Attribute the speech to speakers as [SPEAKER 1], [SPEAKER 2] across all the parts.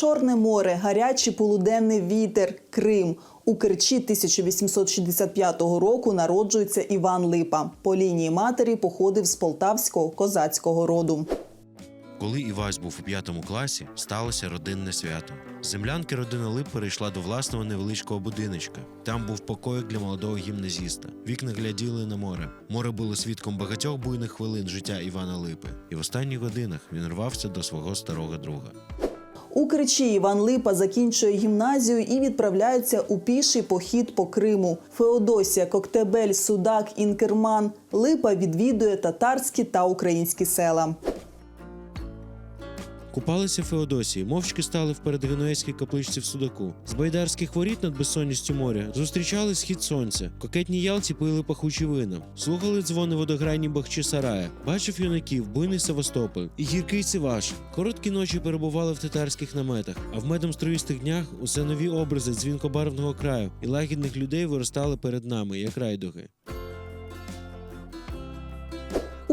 [SPEAKER 1] Чорне море, гарячий полуденний вітер, Крим. У Керчі 1865 року народжується Іван Липа. По лінії матері походив з полтавського козацького роду.
[SPEAKER 2] Коли Івась був у п'ятому класі, сталося родинне свято. Землянки родина Лип перейшла до власного невеличкого будиночка. Там був покоїк для молодого гімназіста. Вікна гляділи на море. Море було свідком багатьох буйних хвилин життя Івана Липи, і в останніх годинах він рвався до свого старого друга.
[SPEAKER 1] У Кричі Іван Липа закінчує гімназію і відправляється у піший похід по Криму. Феодосія, Коктебель, Судак, Інкерман. Липа відвідує татарські та українські села.
[SPEAKER 2] Купалися Феодосії, мовчки стали в передгенуезькій капличці в Судаку. З байдарських воріт над безсонністю моря зустрічали схід сонця. Кокетні ялці пили пахучі вина, слухали дзвони водограйні бахчі сарая, бачив юнаків, буйний Севастополь і гіркий Сиваш. Короткі ночі перебували в татарських наметах, а в медом струїстих днях усе нові образи дзвінкобарвного краю і лагідних людей виростали перед нами, як райдуги.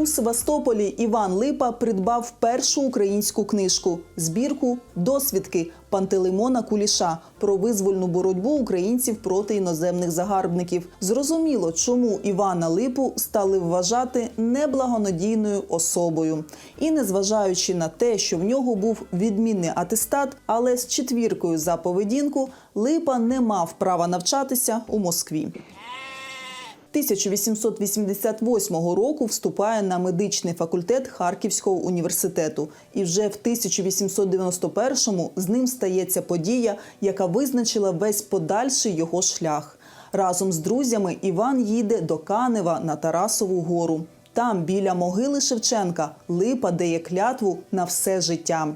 [SPEAKER 1] Севастополі Іван Липа придбав першу українську книжку збірку Досвідки Пантелеймона Куліша про визвольну боротьбу українців проти іноземних загарбників. Зрозуміло, чому Івана Липу стали вважати неблагонадійною особою. І незважаючи на те, що в нього був відмінний атестат, але з четвіркою за поведінку Липа не мав права навчатися у Москві. 1888 року вступає на медичний факультет Харківського університету, і вже в 1891-му з ним стається подія, яка визначила весь подальший його шлях. Разом з друзями Іван їде до Канева на Тарасову гору. Там, біля могили Шевченка, липа дає клятву на все життя.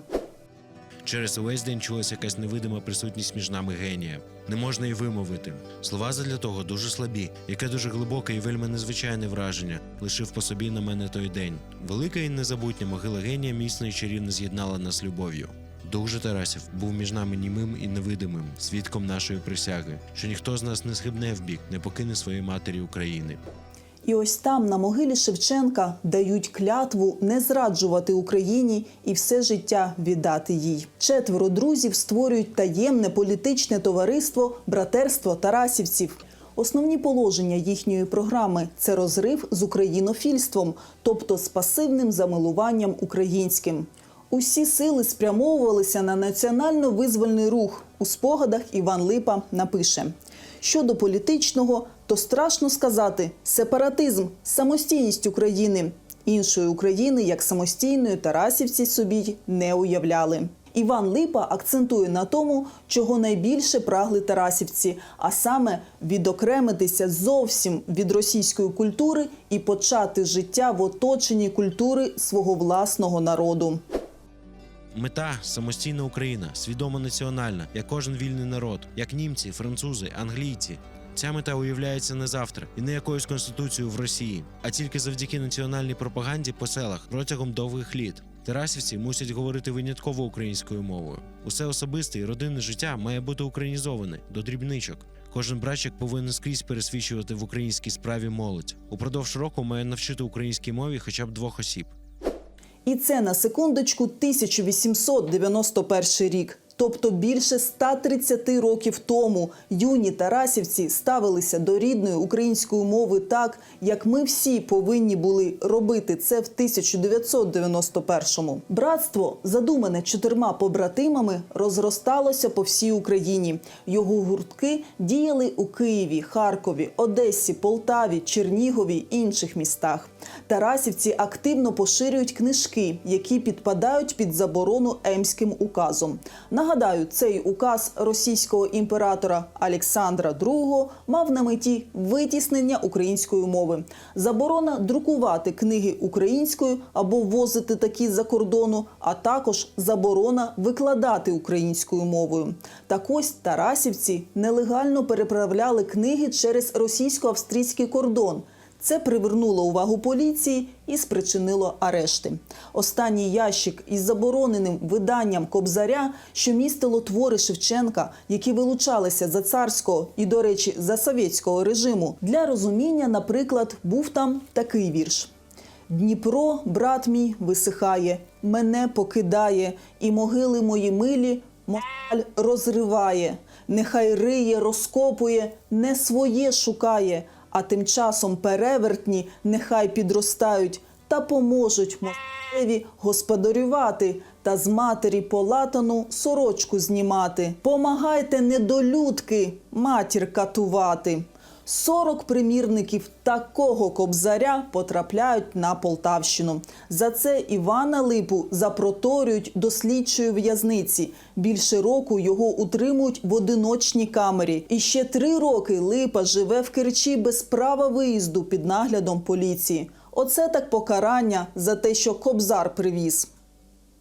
[SPEAKER 2] Через увесь день чулася якась невидима присутність між нами генія. Не можна і вимовити. Слова задля того дуже слабі, яке дуже глибоке і вельми незвичайне враження лишив по собі на мене той день. Велика і незабутня могила генія міцно і чарівно з'єднала нас любов'ю. Дух же Тарасів був між нами німим і невидимим, свідком нашої присяги, що ніхто з нас не схибне в бік, не покине своєї матері України.
[SPEAKER 1] І ось там, на могилі Шевченка, дають клятву не зраджувати Україні і все життя віддати їй. Четверо друзів створюють таємне політичне товариство Братерство Тарасівців. Основні положення їхньої програми це розрив з українофільством, тобто з пасивним замилуванням українським. Усі сили спрямовувалися на національно-визвольний рух. У спогадах Іван Липа напише: щодо політичного, то страшно сказати сепаратизм, самостійність України. Іншої України як самостійної Тарасівці собі не уявляли. Іван Липа акцентує на тому, чого найбільше прагли Тарасівці, а саме відокремитися зовсім від російської культури і почати життя в оточенні культури свого власного народу.
[SPEAKER 2] Мета самостійна Україна, свідомо національна, як кожен вільний народ, як німці, французи, англійці. Ця мета уявляється не завтра і не якоюсь конституцією в Росії, а тільки завдяки національній пропаганді по селах протягом довгих літ. Тарасівці мусять говорити винятково українською мовою. Усе особисте і родинне життя має бути українізоване до дрібничок. Кожен братчик повинен скрізь пересвідчувати в українській справі молодь. Упродовж року має навчити українській мові хоча б двох осіб.
[SPEAKER 1] І це на секундочку 1891 рік. Тобто більше 130 років тому юні тарасівці ставилися до рідної української мови так, як ми всі повинні були робити це в 1991-му. Братство, задумане чотирма побратимами, розросталося по всій Україні. Його гуртки діяли у Києві, Харкові, Одесі, Полтаві, Чернігові інших містах. Тарасівці активно поширюють книжки, які підпадають під заборону Емським указом. Нагадаю, цей указ російського імператора Олександра II мав на меті витіснення української мови, заборона друкувати книги українською або ввозити такі за кордону, а також заборона викладати українською мовою. Так ось Тарасівці нелегально переправляли книги через російсько-австрійський кордон. Це привернуло увагу поліції і спричинило арешти. Останній ящик із забороненим виданням Кобзаря, що містило твори Шевченка, які вилучалися за царського і, до речі, за совєтського режиму. Для розуміння, наприклад, був там такий вірш. Дніпро, брат мій, висихає, мене покидає, і могили мої милі Москаль розриває, нехай риє, розкопує, не своє шукає, а тим часом перевертні нехай підростають та поможуть Москалеві господарювати та з матері полатану сорочку знімати. Помагайте, недолюдки, матір катувати. 40 примірників такого кобзаря потрапляють на Полтавщину. За це Івана Липу запроторюють до слідчої в'язниці. Більше року його утримують в одиночній камері. І ще три роки Липа живе в Керчі без права виїзду під наглядом поліції. Оце так покарання за те, що кобзар привіз.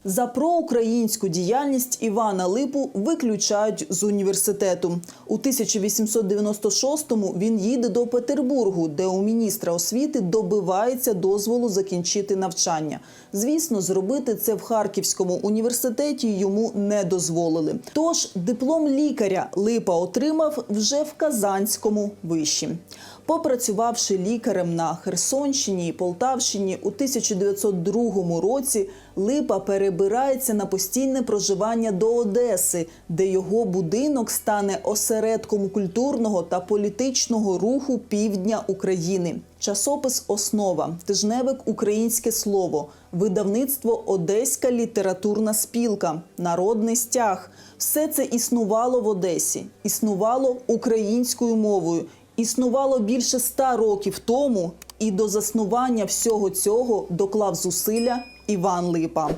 [SPEAKER 1] За проукраїнську діяльність Івана Липу виключають з університету. У 1896-му він їде до Петербургу, де у міністра освіти добивається дозволу закінчити навчання. Звісно, зробити це в Харківському університеті йому не дозволили. Тож диплом лікаря Липа отримав вже в Казанському виші. Попрацювавши лікарем на Херсонщині і Полтавщині у 1902 році, Липа перебирається на постійне проживання до Одеси, де його будинок стане осередком культурного та політичного руху півдня України. Часопис Основа, тижневик Українське слово, видавництво Одеська літературна спілка, Народний стяг. Все це існувало в Одесі, існувало українською мовою існувало більше ста років тому, і до заснування всього цього доклав зусилля Іван Липа.